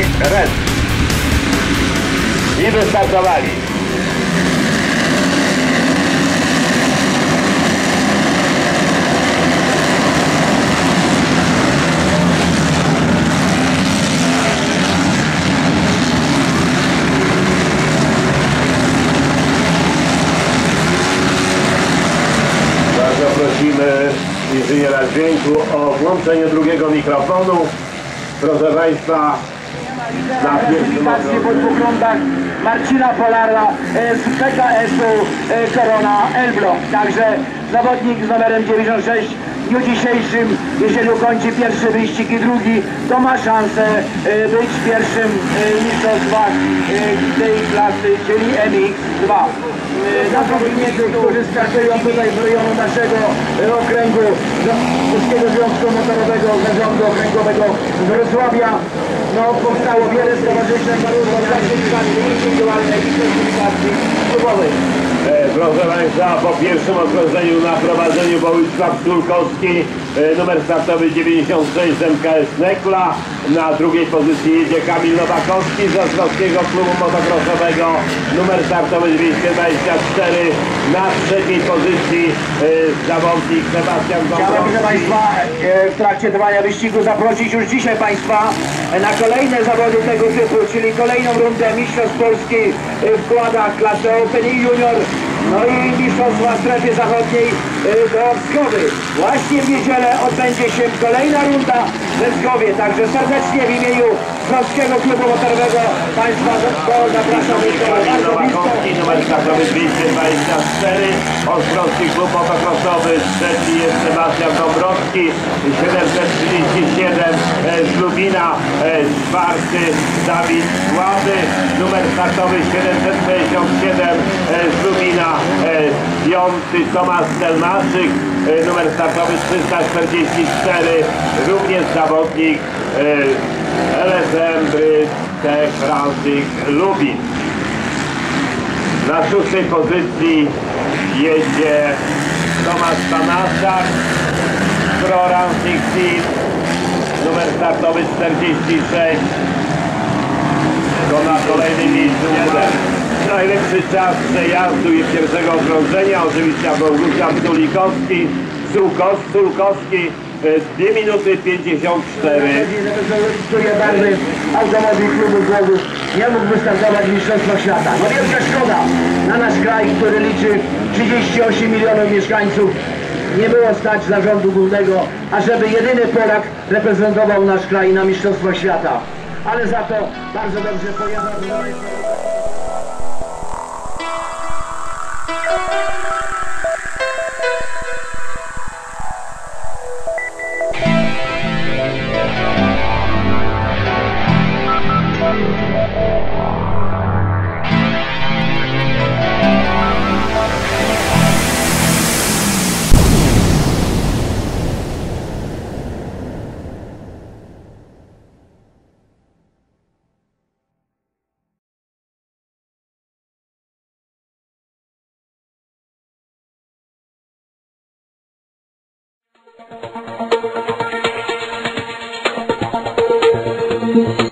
Andrzej Red. I wystartowali. Bardzo prosimy inżyniera dźwięku o włączenie drugiego mikrofonu. Proszę Państwa, na pierwszym Kwalifikacje po dwóch rundach Marcina e, z PKS-u e, Korona Elbląg. Także zawodnik z numerem 96 w dniu dzisiejszym, jeżeli ukończy pierwszy wyścig i drugi, to ma szansę e, być pierwszym mistrzostwach e, tej klasy, czyli MX2. E, Na zawodnicy, którzy startują tutaj w rejonu naszego okręgu Polskiego Związku Motorowego Zarządu Okręgowego z Wrocławia, no powstało wiele stowarzyszeń, zarówno klasyfikacji indywidualnej, i klasyfikacji klubowej. E, Proszę Państwa, po pierwszym okrążeniu na prowadzeniu Wołysław Sulkowski, numer startowy 96 z MKS Nekla. Na drugiej pozycji jedzie Kamil Nowakowski z Ostrowskiego Klubu Motocrossowego, numer startowy 224. Na trzeciej pozycji e, zawodnik Sebastian proszę Dąbrowski. Państwa, e, w trakcie trwania wyścigu zaprosić już dzisiaj Państwa na kolejne zawody tego typu, czyli kolejną rundę Mistrzostw Polski e, w kładach klasy Open i Junior, no i Mistrzostwa w strefie zachodniej e, do Wschowy. Właśnie w niedzielę odbędzie się kolejna runda we Wschowie, także serdecznie w imieniu Polskiego Klubu Motorowego Państwa do zapraszamy do. Nowakowski, numer startowy 224. Ostrowski Klub Motocrossowy, trzeci jest Sebastian Dąbrowski, 737 e, z Lubina, e, czwarty Dawid Słaby, numer startowy 767 e, z Lubina, piąty Tomasz Stelmaszyk, e, numer startowy 344, również zawodnik e, LSM Tech Racing Lubin. Na szóstej pozycji jedzie Tomasz Tanaszak, Pro Racing Team, numer startowy 46. To na kolejnym miejscu najlepszy czas przejazdu i pierwszego okrążenia. Oczywiście Bogusław Sulikowski, Sulkowski, Sulkowski, 2 minuty 54. reprezentuje barwy automobil klubu Głogów nie mógł wystartować w Świata. No wielka szkoda na nasz kraj, który liczy 38 milionów mieszkańców. Nie było stać zarządu głównego, ażeby jedyny Polak reprezentował nasz kraj na Mistrzostwach Świata. Ale za to bardzo dobrze pojechał. Thank.